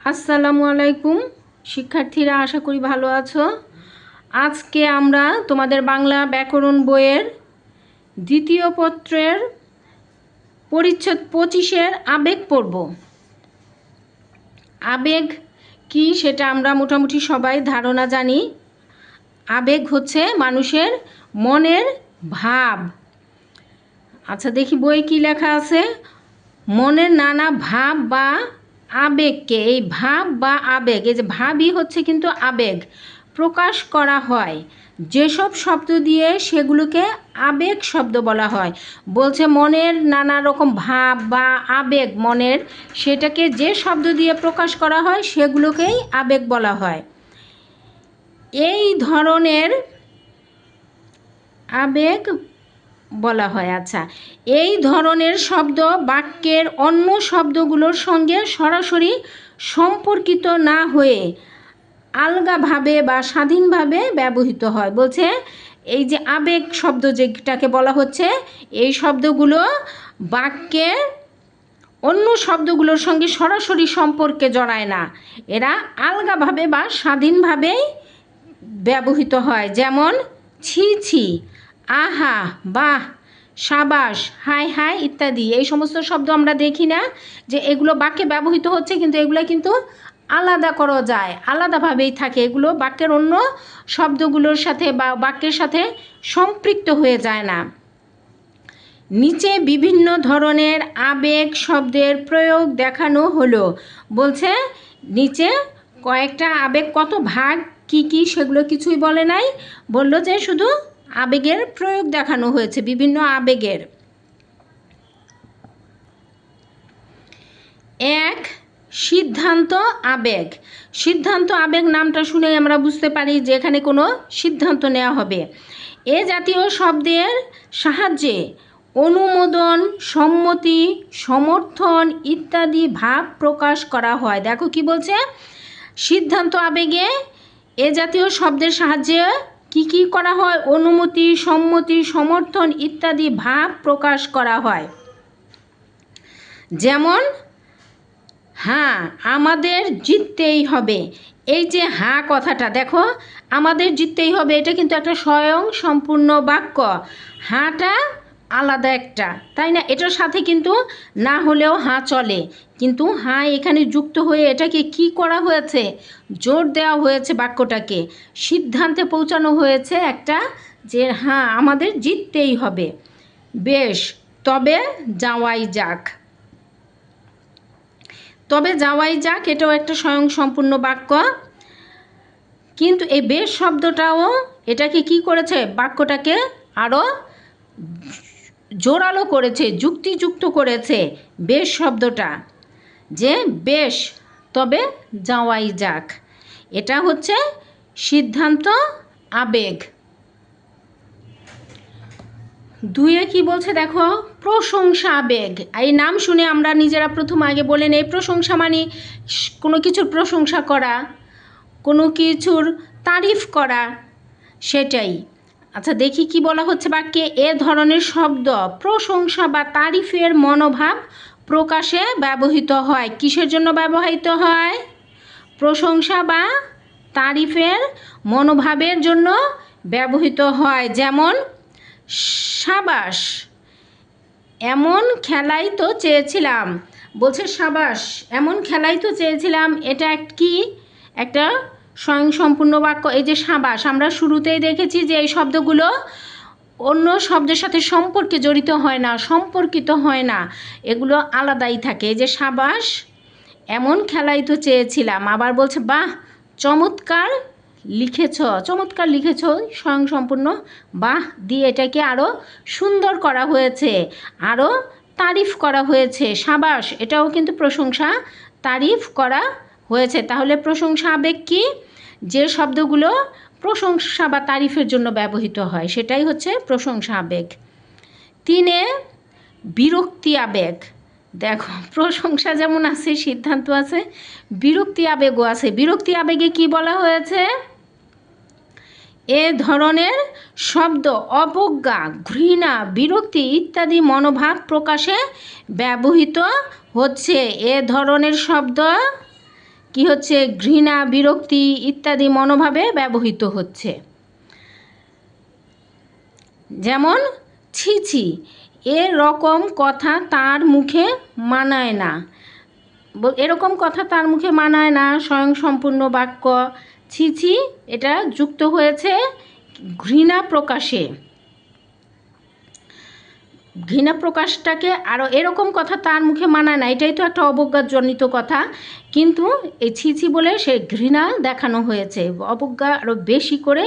আসসালামু আলাইকুম, শিক্ষার্থীরা, আশা করি ভালো আছো। আজকে আমরা তোমাদের বাংলা ব্যাকরণ বইয়ের দ্বিতীয় পত্রের পরিচ্ছেদ পঁচিশের আবেগ পড়ব। আবেগ কি সেটা আমরা মোটামুটি সবাই ধারণা জানি। আবেগ হচ্ছে মানুষের মনের ভাব। আচ্ছা দেখি বই কি লেখা আছে? মনের নানা ভাব বা আবেগকে, এই ভাব বা আবেগ, এই যে ভাবই হচ্ছে কিন্তু আবেগ, প্রকাশ করা হয়। যেসব শব্দ দিয়ে সেগুলোকে আবেগ শব্দ বলা হয়। বলছে মনের নানা রকম ভাব বা আবেগ, মনের, সেটাকে যে শব্দ দিয়ে প্রকাশ করা হয়, সেগুলোকেই আবেগ বলা হয়। এই ধরনের আবেগ বলা হয়। আচ্ছা এই ধরনের শব্দ বাক্যের অন্য শব্দগুলোর সঙ্গে সরাসরি সম্পর্কিত না হয়ে আলগাভাবে বা স্বাধীনভাবে ব্যবহৃত হয়। বলছে, এই যে আবেগ শব্দ যেটাকে বলা হচ্ছে, এই শব্দগুলো বাক্যের অন্য শব্দগুলোর সঙ্গে সরাসরি সম্পর্কে জড়ায় না। এরা আলগাভাবে বা স্বাধীনভাবেই ব্যবহৃত হয়। যেমন, ছি ছি। আহা, বাহ, সাবাস, হাই হাই ইত্যাদি। এই সমস্ত শব্দ আমরা দেখি না যে এগুলো বাক্যে ব্যবহৃত হচ্ছে, কিন্তু এগুলো কিন্তু আলাদা করা যায়, আলাদাভাবেই থাকে। এগুলো বাক্যের অন্য শব্দগুলোর সাথে বা বাক্যের সাথে সম্পৃক্ত হয়ে যায় না। নিচে বিভিন্ন ধরনের আবেগ শব্দের প্রয়োগ দেখানো হলো। বলছে, নিচে কয়েকটা আবেগ কত ভাগ, কি কি, সেগুলো কিছুই বলে নাই। বলল যে শুধু আবেগের প্রয়োগ দেখানো হয়েছে, বিভিন্ন আবেগের। এক, সিদ্ধান্ত আবেগ। সিদ্ধান্ত আবেগ নামটা শুনে আমরা বুঝতে পারি যে এখানে কোনো সিদ্ধান্ত নেওয়া হবে। এ জাতীয় শব্দের সাহায্যে অনুমোদন, সম্মতি, সমর্থন ইত্যাদি ভাব প্রকাশ করা হয়। দেখো কি বলছে? সিদ্ধান্ত আবেগে এ জাতীয় শব্দের সাহায্যে কি কি করা হয়, অনুমতি, সম্মতি, সমর্থন ইত্যাদি ভাব প্রকাশ করা হয়। যেমন হ্যাঁ আমাদের জিততেই হবে। এই যে হ্যাঁ কথাটা, দেখো, আমাদের জিততেই হবে, এটা কিন্তু একটা স্বয়ং সম্পূর্ণ বাক্য। হাঁটা আলাদা একটা, তাই না? এটার সাথে কিন্তু না হলেও হাঁ চলে। কিন্তু হাঁ এখানে যুক্ত হয়ে এটাকে কি করা হয়েছে? জোর দেওয়া হয়েছে বাক্যটাকে। সিদ্ধান্তে পৌঁছানো হয়েছে একটা যে হ্যাঁ আমাদের জিততেই হবে। বেশ, তবে যাওয়াই যাক। তবে যাওয়াই যাক, এটাও একটা স্বয়ং সম্পূর্ণ বাক্য। কিন্তু এই বেশ শব্দটাও এটাকে কি করেছে? বাক্যটাকে আরও জোরালো করেছে, যুক্তিযুক্ত করেছে, বেশ শব্দটা। যে বেশ, তবে যাওয়াই যাক। এটা হচ্ছে সিদ্ধান্ত, আবেগ। দুয়ে কি বলছে দেখো? প্রশংসা, আবেগ। এই নাম শুনে আমরা নিজেরা প্রথম আগে বলে নেই, প্রশংসা মানে কোনো কিছুর প্রশংসা করা, কোনো কিছুর তারিফ করা, সেটাই। আচ্ছা দেখি কি বলা হচ্ছে বাক্যে। এ ধরনের শব্দ প্রশংসা বা তারিফের মনোভাব প্রকাশে ব্যবহৃত হয়। কিসের জন্য ব্যবহৃত হয়? প্রশংসা বা তারিফের মনোভাবের জন্য ব্যবহৃত হয়। যেমন, সাবাস, এমন খেলাই তো চেয়েছিলাম। বলছে সাবাস, এমন খেলাই তো চেয়েছিলাম। এটা কি? একটা স্বয়ংসম্পূর্ণ বাক্য, এই যে সাবাস, আমরা শুরুতেই দেখেছি যে এই শব্দগুলো অন্য শব্দের সাথে সম্পর্কে জড়িত হয় না, সম্পর্কিত হয় না, এগুলো আলাদাই থাকে। এই যে সাবাস, এমন খেলাই তো চেয়েছিলাম, আবার বলছে, বাহ, চমৎকার লিখেছ চমৎকার লিখেছ, স্বয়ংসম্পূর্ণ, বাহ, দিয়ে এটাকে আরও সুন্দর করা হয়েছে আরও তারিফ করা হয়েছে। সাবাস, এটাও কিন্তু প্রশংসা, তারিফ করা হয়েছে। তাহলে প্রশংসা আবেগ কী? যে শব্দগুলো প্রশংসা বা তারিফের জন্য ব্যবহৃত হয়, সেটাই হচ্ছে প্রশংসা আবেগ। তিনে, বিরক্তি আবেগ। দেখো, প্রশংসা যেমন আছে, সিদ্ধান্ত আছে, বিরক্তি আবেগও আছে। বিরক্তি আবেগে কি বলা হয়েছে? এ ধরনের শব্দ, অবজ্ঞা, ঘৃণা, বিরক্তি ইত্যাদি মনোভাব প্রকাশে ব্যবহৃত হচ্ছে। এ ধরনের শব্দ কি হচ্ছে? ঘৃণা, বিরক্তি ইত্যাদি মনোভাবে ব্যবহৃত হচ্ছে। যেমন, ছি ছি এরকম কথা তার মুখে মানায় না। এরকম কথা তার মুখে মানায় না, স্বয়ংসম্পূর্ণ বাক্য। ছি ছি, এটা যুক্ত হয়েছে ঘৃণা প্রকাশে। ঘৃণা প্রকাশটাকে আরও এরকম কথা তার মুখে মানায় না, এটাই তো একটা অবজ্ঞাজনিত কথা। কিন্তু এই ছি ছি বলে সে ঘৃণা দেখানো হয়েছে, অবজ্ঞা আরও বেশি করে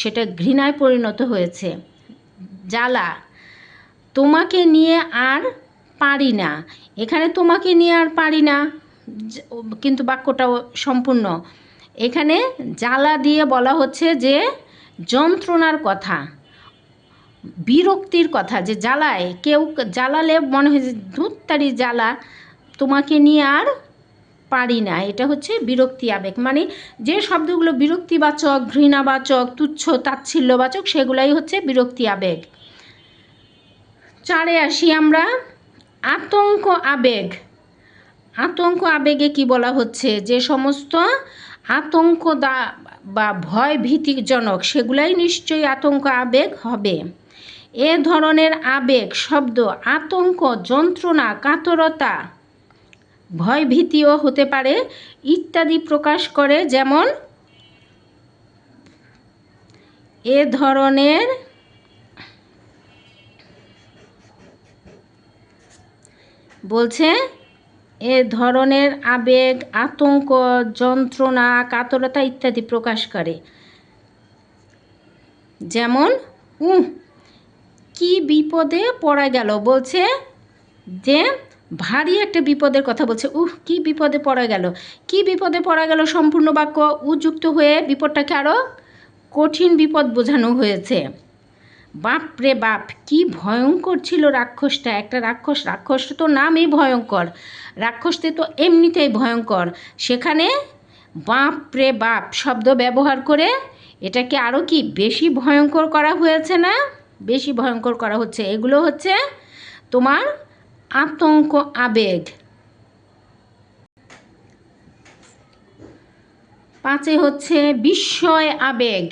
সেটা ঘৃণায় পরিণত হয়েছে। জ্বালা, তোমাকে নিয়ে আর পারি না। এখানে তোমাকে নিয়ে আর পারি না কিন্তু বাক্যটাও সম্পূর্ণ। এখানে জ্বালা দিয়ে বলা হচ্ছে যে যন্ত্রণার কথা। বিরক্তির কথা যে জ্বালায়, কেউ জ্বালালে মনে হয় যে ধূত্তারি জ্বালা, তোমাকে নিয়ে আর পারি না। এটা হচ্ছে বিরক্তি আবেগ। মানে যে শব্দগুলো বিরক্তিবাচক, ঘৃণাবাচক, তুচ্ছ, তাচ্ছিল্যবাচক, সেগুলাই হচ্ছে বিরক্তি আবেগ। চারে আসি আমরা, আতঙ্ক আবেগ। আতঙ্ক আবেগে কি বলা হচ্ছে? যে সমস্ত আতঙ্ক দা বা ভয় ভীতিজনক সেগুলাই নিশ্চয়ই আতঙ্ক আবেগ হবে। এ ধরনের আবেগ, শব্দ, আতঙ্ক, যন্ত্রণা, কাতরতা ভয় ভীতিও হতে পারে। ইত্যাদি প্রকাশ করে যেমন এ ধরনের বলছে, এ ধরনের আবেগ, আতঙ্ক, যন্ত্রণা, কাতরতা ইত্যাদি প্রকাশ করে। যেমন, উহ কি বিপদে পড়া গেল? বলছে যে, ভারী একটা বিপদের কথা বলছে। উহ কি বিপদে পড়া গেল? কি বিপদে পড়া গেল সম্পূর্ণ বাক্য উযুক্ত হয়ে বিপদটাকে আরও কঠিন বিপদ বোঝানো হয়েছে। বাপ রে বাপ, কি ভয়ঙ্কর ছিল রাক্ষসটা। একটা রাক্ষস রাক্ষস তো নামই ভয়ঙ্কর। রাক্ষসতে তো এমনিতেই ভয়ঙ্কর। সেখানে বাপ রে বাপ শব্দ ব্যবহার করে এটাকে আরও কি বেশি ভয়ঙ্কর করা হয়েছে না? বেশি ভয়ঙ্কর করা হচ্ছে। এগুলো হচ্ছে তোমার আতঙ্ক, আবেগ। পাঁচে হচ্ছে বিস্ময়, আবেগ।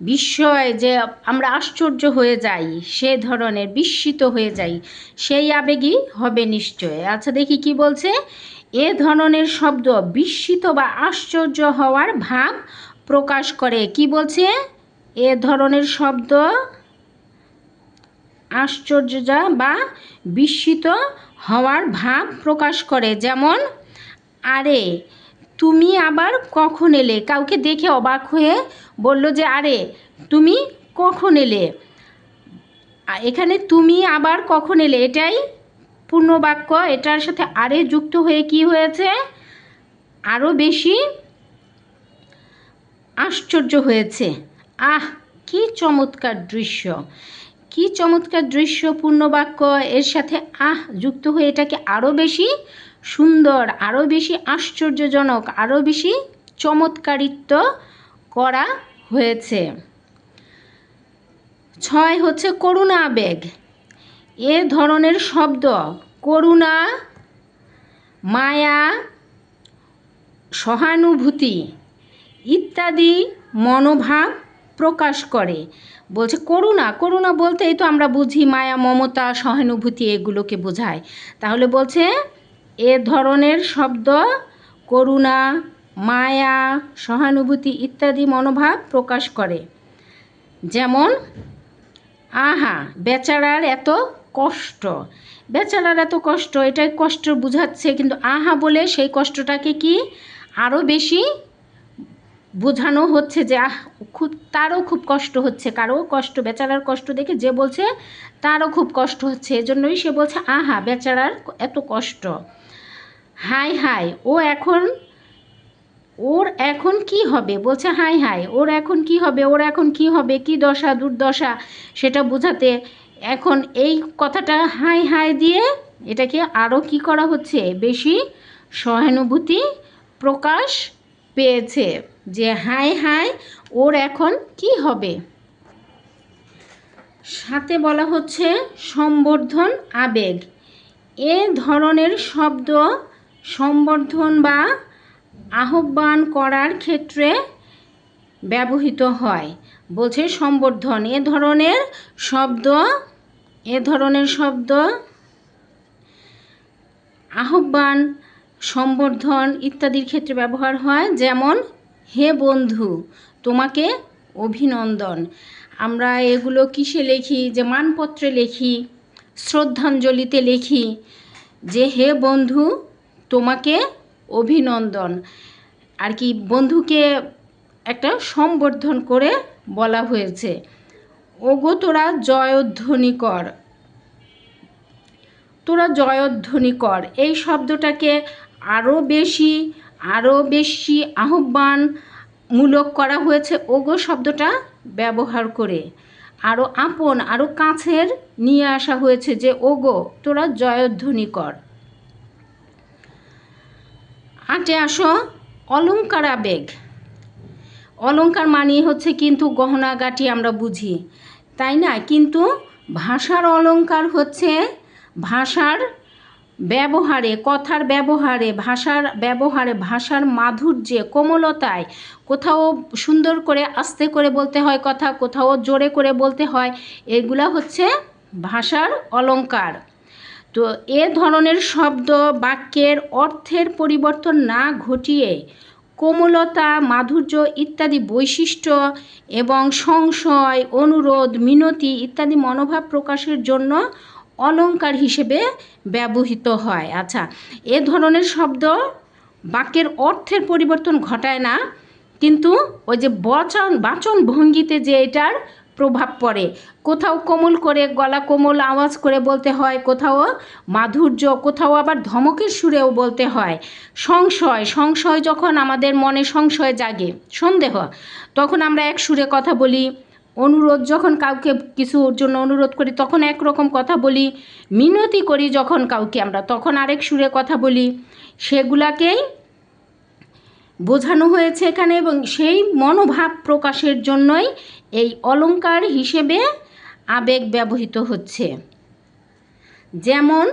বিস্ময় যে আমরা আশ্চর্য হয়ে যাই, সে ধরনের বিস্মিত হয়ে যাই, সেই আবেগই হবে নিশ্চয়। আচ্ছা দেখি কি বলছে? এ ধরনের শব্দ বিস্মিত বা আশ্চর্য হওয়ার ভাব প্রকাশ করে। কি বলছে? এ ধরনের শব্দ আশ্চর্য বা বিস্মিত হওয়ার ভাব প্রকাশ করে, যেমন, আরে, তুমি আবার কখন এলে? কাউকে দেখে অবাক হয়ে বলল যে, আরে, তুমি কখন এলে? এখানে তুমি আবার কখন এলে? এটাই পূর্ণবাক্য। এটার সাথে আরে যুক্ত হয়ে কি হয়েছে? আরও বেশি আশ্চর্য হয়েছে। আহ, কি চমৎকার দৃশ্য! কি চমৎকার দৃশ্য পূর্ণবাক্য এর সাথে, আহ, যুক্ত হয়ে এটাকে আরও বেশি সুন্দর আরও বেশি আশ্চর্যজনক আরও বেশি চমৎকারিত্ব করা হয়েছে। ছয় হচ্ছে করুণা আবেগ এ ধরনের শব্দ, করুণা, মায়া, সহানুভূতি ইত্যাদি মনোভাব প্রকাশ করে। বলছে, করুণা করুণা বলতেই তো আমরা বুঝি মায়া, মমতা, সহানুভূতি এগুলোকে বোঝায়। তাহলে বলছে, এ ধরনের শব্দ করুণা, মায়া, সহানুভূতি ইত্যাদি মনোভাব প্রকাশ করে। যেমন, আহা, বেচারার এত কষ্ট। বেচারার এত কষ্ট, এটাই কষ্ট বুঝাচ্ছে, কিন্তু আহা বলে সেই কষ্টটাকে কি আরও বেশি বোঝানো হচ্ছে যে, আহ, খুব, তারও খুব কষ্ট হচ্ছে। কারও কষ্ট, বেচারার কষ্ট দেখে যে বলছে, তারও খুব কষ্ট হচ্ছে। এজন্যই সে বলছে, আহা, বেচারার এত কষ্ট। হাই হাই, ও এখন, ওর এখন কি হবে? বলছে, হাই হাই, ওর এখন কি হবে? ওর এখন কি হবে? কি দশা, দুর্দশা? সেটা বোঝাতে এখন এই কথাটা হাই হাই দিয়ে এটাকে আরও কি করা হচ্ছে? বেশি সহানুভূতি প্রকাশ পেয়েছে। যে হাই হাই ওর এখন কি হবে? সাথে বলা হচ্ছে সম্বর্ধন আবেগ। এ ধরনের শব্দ সম্বর্ধন বা আহ্বান করার ক্ষেত্রে ব্যবহৃত হয়। বলছে সম্বর্ধন। এ ধরনের শব্দ, এ ধরনের শব্দ, আহ্বান, সম্বর্ধন ইত্যাদির ক্ষেত্রে ব্যবহার হয়। যেমন হে বন্ধু, তোমাকে অভিনন্দন। আমরা এগুলো কিসে লিখি? যে মানপত্রে লিখি, শ্রদ্ধাঞ্জলিতে লিখি। যে হে বন্ধু, তোমাকে অভিনন্দন। আর কি বন্ধুকে একটা সম্বর্ধন করে বলা হয়েছে। ওগো তোরা জয়ধ্বনি কর। তোরা জয়ধ্বনি কর। এই শব্দটাকে আরও বেশি আরও বেশি আহ্বানমূলক করা হয়েছে। ওগো শব্দটা ব্যবহার করে। আরও আপন আরও কাছের নিয়ে আসা হয়েছে যে, ওগো, তোরা জয়ধ্বনি কর। আটে আসো অলঙ্কার আবেগ। অলঙ্কার মানিয়ে হচ্ছে কিন্তু গহনাগাটি আমরা বুঝি। তাই না? কিন্তু ভাষার অলঙ্কার হচ্ছে ভাষার ব্যবহারে, কথার ব্যবহারে, ভাষার ব্যবহারে, ভাষার মাধুর্যে, কোমলতায়। কোথাও সুন্দর করে আস্তে করে বলতে হয় কথা, কোথাও জোরে করে বলতে হয়, এগুলা হচ্ছে ভাষার অলঙ্কার। তো এ ধরনের শব্দ বাক্যের অর্থের পরিবর্তন না ঘটিয়ে কোমলতা, মাধুর্য ইত্যাদি বৈশিষ্ট্য এবং সংশয়, অনুরোধ, মিনতি ইত্যাদি মনোভাব প্রকাশের জন্য অলঙ্কার হিসেবে ব্যবহৃত হয়। আচ্ছা এ ধরনের শব্দ বাক্যের অর্থের পরিবর্তন ঘটায় না, কিন্তু ওই যে বচন, বাচন ভঙ্গিতে যে এটার প্রভাব পড়ে। কোথাও কোমল করে গলা কোমল আওয়াজ করে বলতে হয়, কোথাও মাধুর্য, কোথাও আবার ধমকের সুরেও বলতে হয়। সংশয় সংশয় যখন আমাদের মনে সংশয় জাগে, সন্দেহ, তখন আমরা এক সুরে কথা বলি অনুরোধ, যখন কাউকে কিছুর জন্য অনুরোধ করি, তখন একরকম কথা বলি, মিনতি করি যখন কাউকে আমরা, তখন আরেক সুরে কথা বলি। সেগুলাকেই বোঝানো হয়েছে এখানে এবং সেই মনোভাব প্রকাশের জন্যই এই অলঙ্কার হিসেবে আবেগ ব্যবহৃত হচ্ছে। যেমন,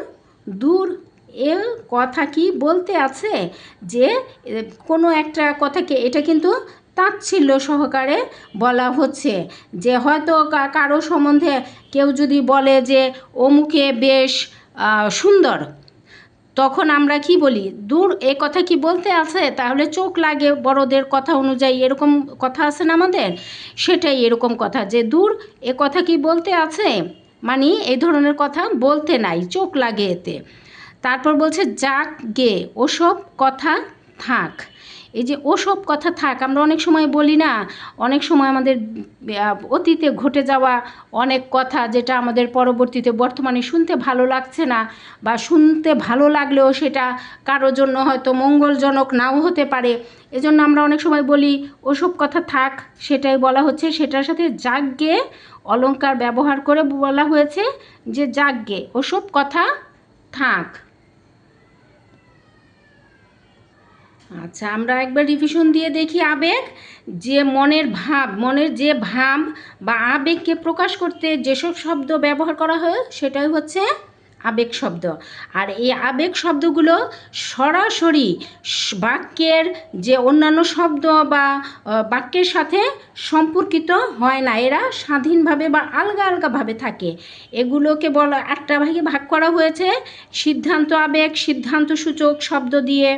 দূর এ কথা কি বলতে আছে যে, কোনো একটা কথাকে, এটা কিন্তু তাচ্ছিল্য সহকারে বলা হচ্ছে যে হয়তো কারও সম্বন্ধে কেউ যদি বলে যে অমুকে বেশ সুন্দর, তখন আমরা কি বলি? দূর এ কথা কি বলতে আছে? তাহলে চোখ লাগে বড়দের কথা অনুযায়ী এরকম কথা আছে না আমাদের? সেটাই এরকম কথা যে দূর এ কথা কি বলতে আছে? মানে এই ধরনের কথা বলতে নাই, চোখ লাগে এতে। তারপর বলছে, যাক গে, ওসব কথা থাক। এই যে ওসব কথা থাক, আমরা অনেক সময় বলি না, অনেক সময় আমাদের অতীতে ঘটে যাওয়া অনেক কথা যেটা আমাদের পরবর্তীতে বর্তমানে শুনতে ভালো লাগছে না বা শুনতে ভালো লাগলেও সেটা কারোর জন্য হয়তো মঙ্গলজনক নাও হতে পারে। এজন্য আমরা অনেক সময় বলি, ওসব কথা থাক, সেটাই বলা হচ্ছে। সেটার সাথে যাগ্যে অলঙ্কার ব্যবহার করে বলা হয়েছে যে যাগ্যে ওসব কথা থাক। আচ্ছা আমরা একবার রিভিশন দিয়ে দেখি আবেগ, যে মনের ভাব, মনের যে ভাব বা আবেগকে প্রকাশ করতে যেসব শব্দ ব্যবহার করা হয়, সেটাই হচ্ছে আবেগ শব্দ। আর এই আবেগ শব্দগুলো সরাসরি বাক্যের যে অন্যান্য শব্দ বা বাক্যের সাথে সম্পর্কিত হয় না। এরা স্বাধীনভাবে বা আলগা আলগাভাবে থাকে। এগুলোকে বলা, একটা ভাগে ভাগ করা হয়েছে, সিদ্ধান্ত আবেগ, সিদ্ধান্ত সূচক শব্দ দিয়ে।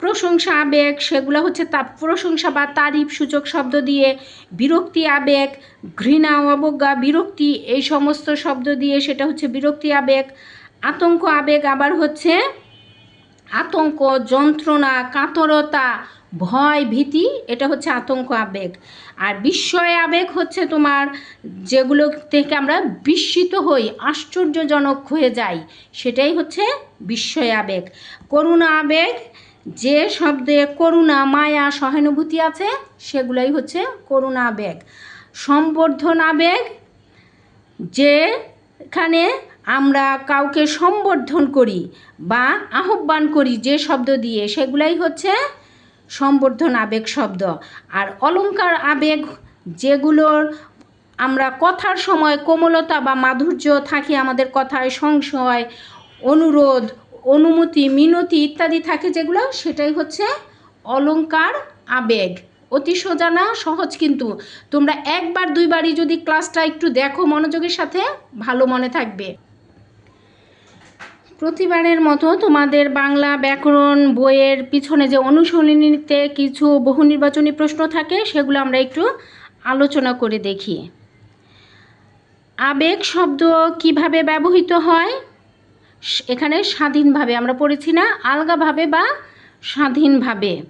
প্রশংসা, আবেগ, সেগুলো হচ্ছে তা প্রশংসা বা তারিফ সূচক শব্দ দিয়ে, বিরক্তি, আবেগ, ঘৃণা, অবজ্ঞা, বিরক্তি, এই সমস্ত শব্দ দিয়ে সেটা হচ্ছে বিরক্তি, আবেগ, আতঙ্ক, আবেগ, আবার হচ্ছে আতঙ্ক, যন্ত্রণা, কাতরতা, ভয়, ভীতি, এটা হচ্ছে আতঙ্ক, আবেগ। আর বিস্ময়, আবেগ হচ্ছে তোমার যেগুলো থেকে আমরা বিস্মিত হই, আশ্চর্যজনক হয়ে যাই, সেটাই হচ্ছে বিস্ময়, আবেগ। করুণা, আবেগ যে শব্দে করুণা, মায়া, সহানুভূতি আছে, সেগুলোই হচ্ছে করুণা আবেগ সম্বর্ধন আবেগ যেখানে আমরা কাউকে সম্বর্ধন করি বা আহ্বান করি যে শব্দ দিয়ে, সেগুলাই হচ্ছে সম্বর্ধন আবেগ শব্দ। আর অলঙ্কার আবেগ, যেগুলোর আমরা কথার সময় কোমলতা বা মাধুর্য থাকে, আমাদের কথায় সংশয়, অনুরোধ অনুমতি, মিনতি ইত্যাদি থাকে যেগুলো, সেটাই হচ্ছে অলংকার, আবেগ। অতি সোজা না, সহজ কিন্তু। তোমরা একবার, দুইবারই যদি ক্লাসটা একটু দেখো মনোযোগের সাথে, ভালো মনে থাকবে। প্রতিবারের মতো তোমাদের বাংলা ব্যাকরণ বইয়ের পিছনে যে অনুশীলনীতে কিছু বহু নির্বাচনী প্রশ্ন থাকে, সেগুলো আমরা একটু আলোচনা করে দেখি। আবেগ শব্দ কীভাবে ব্যবহৃত হয়? এখানে স্বাধীনভাবে আমরা পড়েছি না, আলগাভাবে বা স্বাধীনভাবে।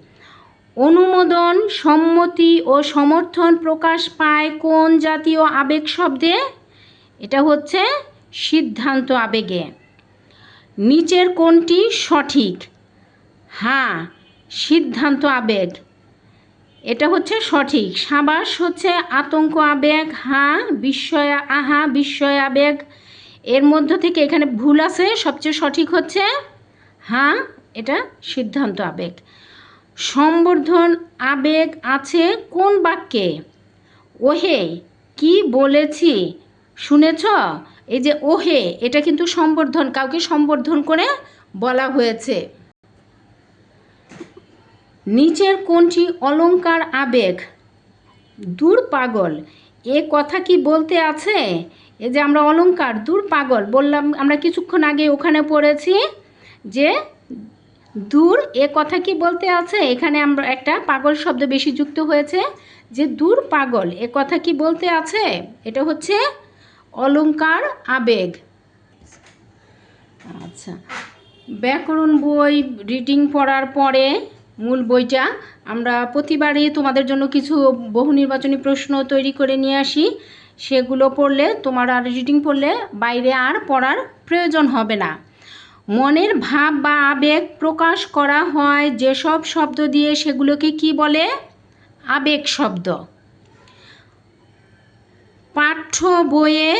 অনুমোদন, সম্মতি ও সমর্থন প্রকাশ পায় কোন জাতীয় আবেগ শব্দে? এটা হচ্ছে সিদ্ধান্ত আবেগে। নিচের কোনটি সঠিক? হ্যাঁ সিদ্ধান্ত আবেগ। এটা হচ্ছে সঠিক। সাবাস হচ্ছে আতঙ্ক আবেগ হ্যাঁ বিস্ময়, আহা, বিস্ময় আবেগ। এর মধ্য থেকে এখানে ভুল আছে, সবচেয়ে সঠিক হচ্ছে হ্যাঁ এটা সিদ্ধান্ত আবেগ। সম্বর্ধন আবেগ আছে কোন বাক্যে? ওহে, কি বলেছি? শুনেছ? এই যে ওহে, এটা কিন্তু সম্বর্ধন, কাউকে সম্বর্ধন করে বলা হয়েছে। নিচের কোনটি অলংকার আবেগ? দূর পাগল, এ কথা কি বলতে আছে? এ যে আমরা অলঙ্কার দূর পাগল, বললাম আমরা কিছুক্ষণ আগে ওখানে পড়েছি যে দূর এ কথা কি বলতে আছে? এখানে আমরা একটা পাগল শব্দ বেশি যুক্ত হয়েছে যে দূর পাগল, এ কথা কি বলতে আছে? এটা হচ্ছে অলঙ্কার আবেগ। আচ্ছা ব্যাকরণ বই রিডিং পড়ার পরে মূল বইটা আমরা প্রতিবারই তোমাদের জন্য কিছু বহু নির্বাচনী প্রশ্ন তৈরি করে নিয়ে আসি। সেগুলো পড়লে, তোমার আর রিডিং পড়লে বাইরে আর পড়ার প্রয়োজন হবে না। মনের ভাব বা আবেগ প্রকাশ করা হয় যেসব শব্দ দিয়ে সেগুলোকে কি বলে? আবেগ শব্দ। পাঠ্য বইয়ে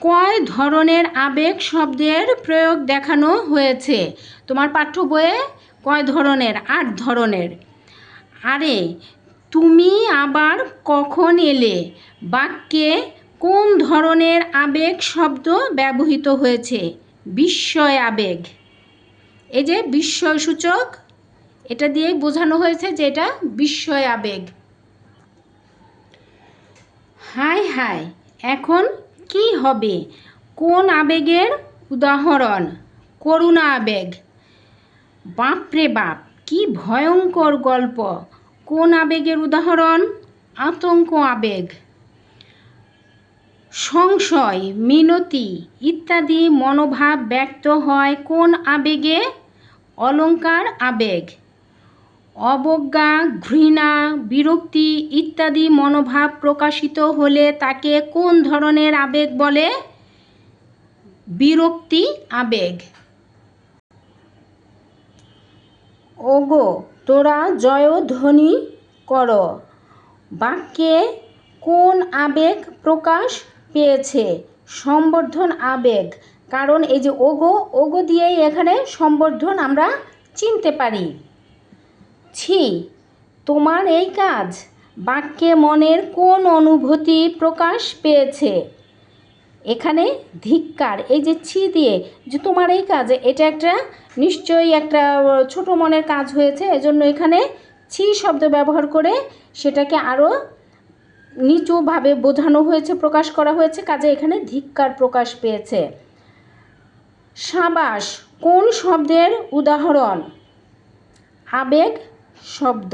কয় ধরনের আবেগ শব্দের প্রয়োগ দেখানো হয়েছে? তোমার পাঠ্য বইয়ে কয় ধরনের? আট ধরনের। আরে তুমি আবার কখন এলে? বাক্যে কোন ধরনের আবেগ শব্দ ব্যবহৃত হয়েছে? বিস্ময় আবেগ। এই যে বিস্ময়সূচক এটা দিয়ে বোঝানো হয়েছে যে এটা বিস্ময় আবেগ। হাই হাই এখন কি হবে? কোন আবেগের উদাহরণ? করুণা আবেগ। বাপরে বাপ, কি ভয়ঙ্কর গল্প। কোন আবেগের উদাহরণ? আতঙ্ক, আবেগ। সংশয়, মিনতি ইত্যাদি মনোভাব ব্যক্ত হয় কোন আবেগে? অলঙ্কার, আবেগ। অবজ্ঞা, ঘৃণা, বিরক্তি ইত্যাদি মনোভাব প্রকাশিত হলে তাকে কোন ধরনের আবেগ বলে? বিরক্তি, আবেগ। ওগো তোরা জয়ধ্বনি কর। বাক্যে কোন আবেগ প্রকাশ পেয়েছে? সম্বর্ধন আবেগ। কারণ এই যে ওগো ওগো দিয়েই এখানে সম্বর্ধন আমরা চিনতে পারি। ছি, তোমার এই কাজ। বাক্যে মনের কোন অনুভূতি প্রকাশ পেয়েছে? এখানে ধিক্কার, এই যে ছি দিয়ে, যে তোমার এই কাজ, এটা একটা নিশ্চয়ই একটা ছোট মনের কাজ হয়েছে, এজন্য এখানে ছি শব্দ ব্যবহার করে সেটাকে আরও নিচুভাবে বোঝানো হয়েছে, প্রকাশ করা হয়েছে, কাজে এখানে ধিক্কার প্রকাশ পেয়েছে। সাবাস, কোন শব্দের উদাহরণ? আবেগ শব্দ।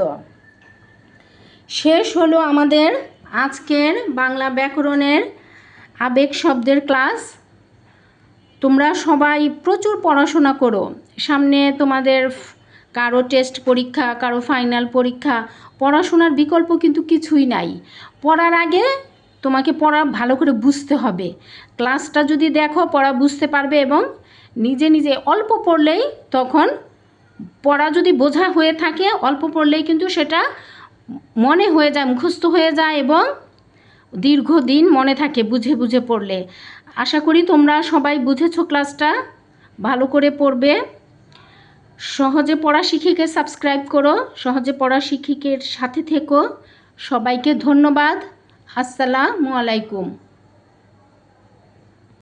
শেষ হলো আমাদের আজকের বাংলা ব্যাকরণের আবেগ শব্দের ক্লাস। তোমরা সবাই প্রচুর পড়াশোনা করো। সামনে তোমাদের কারও টেস্ট পরীক্ষা, কারও ফাইনাল পরীক্ষা, পড়াশোনার বিকল্প কিন্তু কিছুই নাই। পড়ার আগে তোমাকে পড়া ভালো করে বুঝতে হবে। ক্লাসটা যদি দেখো, পড়া বুঝতে পারবে এবং নিজে নিজে অল্প পড়লেই তখন পড়া যদি বোঝা হয়ে থাকে, অল্প পড়লেই কিন্তু সেটা মনে হয়ে যায়, মুখস্থ হয়ে যায় এবং দীর্ঘদিন মনে থাকে বুঝে বুঝে পড়লে। আশা করি তোমরা সবাই বুঝেছ ক্লাসটা, ভালো করে পড়বে। সহজে পড়া শিক্ষিকে সাবস্ক্রাইব করো, সহজে পড়া শিক্ষিকের সাথে থেকো। সবাইকে ধন্যবাদ। আসসালামু আলাইকুম।